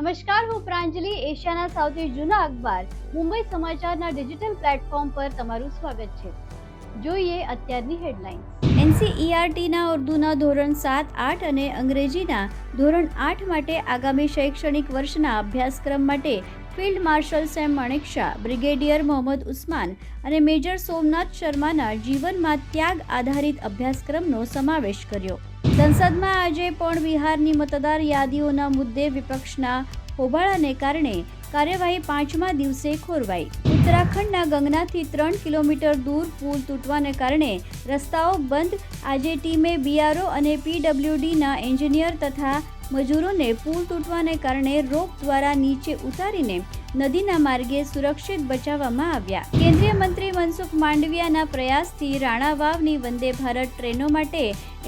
નમસ્કાર, હું પ્રાંજલિ, એશિયાના સૌથી જૂના અખબાર, મુંબઈ સમાચારના ડિજિટલ પ્લેટફોર્મ પર તમારું સ્વાગત છે. જોઈએ અત્યારની હેડલાઇન્સ. એનસીઈઆરટીના ઉર્દૂના ધોરણ સાત, આઠ અને અંગ્રેજીના ધોરણ આઠ માટે આગામી શૈક્ષણિક વર્ષના અભ્યાસક્રમ માટે field marshal Sam Manekshaw, brigadier Mohammad Usman અને મેજર સોમનાથ શર્માના જીવનમાં ત્યાગ આધારિત અભ્યાસક્રમનો સમાવેશ કર્યો. સંસદમાં આજે પણ બિહારની મતદાર યાદીઓના મુદ્દે વિપક્ષના હોબાળાને કારણે કાર્યવાહી પાંચમા દિવસે ખોરવાઈ. ઉત્તરાખંડના ગંગનાથી ત્રણ કિલોમીટર દૂર પુલ તૂટવાને કારણે રસ્તાઓ બંધ. આજે ટીમે બીઆરઓ અને પીડબ્લ્યુડીના એન્જિનિયર તથા મજૂરોને પુલ તૂટવાને કારણે રોપ દ્વારા નીચે ઉતારીને નદીના માર્ગે સુરક્ષિત બચાવવામાં આવ્યા. કેન્દ્રીય મંત્રી મનસુખ માંડવિયાના પ્રયાસથી રાણા વાવની વંદે ભારત ટ્રેનો માટે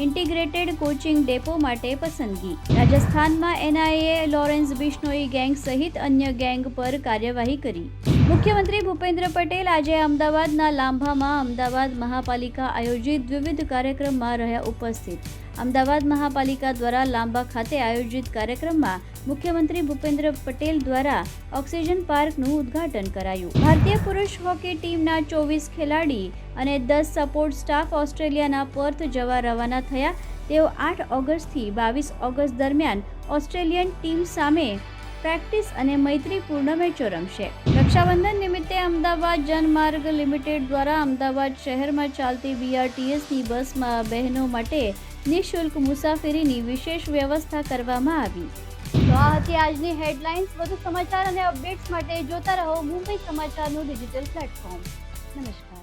ઇન્ટિગ્રેટેડ કોચિંગ ડેપો માટે પસંદગી. રાજસ્થાનમાં એનઆઈએ, લોરેન્સ બિશ્નોઈ ગેંગ સહિત અન્ય ગેંગ પર કાર્યવાહી કરી. મુખ્યમંત્રી ભૂપેન્દ્ર પટેલ આજે અમદાવાદના લાંભામાં અમદાવાદ મહાપાલિકા આયોજિત વિવિધ કાર્યક્રમમાં રહ્યા ઉપસ્થિત. અમદાવાદ મહાપાલિકા દ્વારા લાંબા ખાતે આયોજિત કાર્યક્રમમાં મુખ્યમંત્રી ભૂપેન્દ્ર પટેલ દ્વારા ઓક્સિજન પાર્કનું ઉદ્ઘાટન કરાયું. ભારતીય પુરુષ હોકી ટીમના ચોવીસ ખેલાડી અને દસ સપોર્ટ સ્ટાફ ઓસ્ટ્રેલિયાના પર્થ જવા રવાના થયા. તેઓ આઠ ઓગસ્ટથી બાવીસ ઓગસ્ટ દરમિયાન ઓસ્ટ્રેલિયન ટીમ સામે પ્રેક્ટિસ અને મૈત્રીપૂર્ણ મેચો રમશે. રક્ષાબંધન નિમિત્તે અમદાવાદ જનમાર્ગ લિમિટેડ દ્વારા અમદાવાદ શહેરમાં ચાલતી બીઆરટીએસની બસમાં બહેનો માટે નિઃશુલ્ક મુસાફરીની વિશેષ વ્યવસ્થા કરવામાં આવી. તો આ હતી આજની હેડલાઇન્સ વધુ સમાચાર અને અપડેટ્સ માટે જોતા રહો મુંબઈ સમાચારનું ડિજિટલ પ્લેટફોર્મ નમસ્કાર.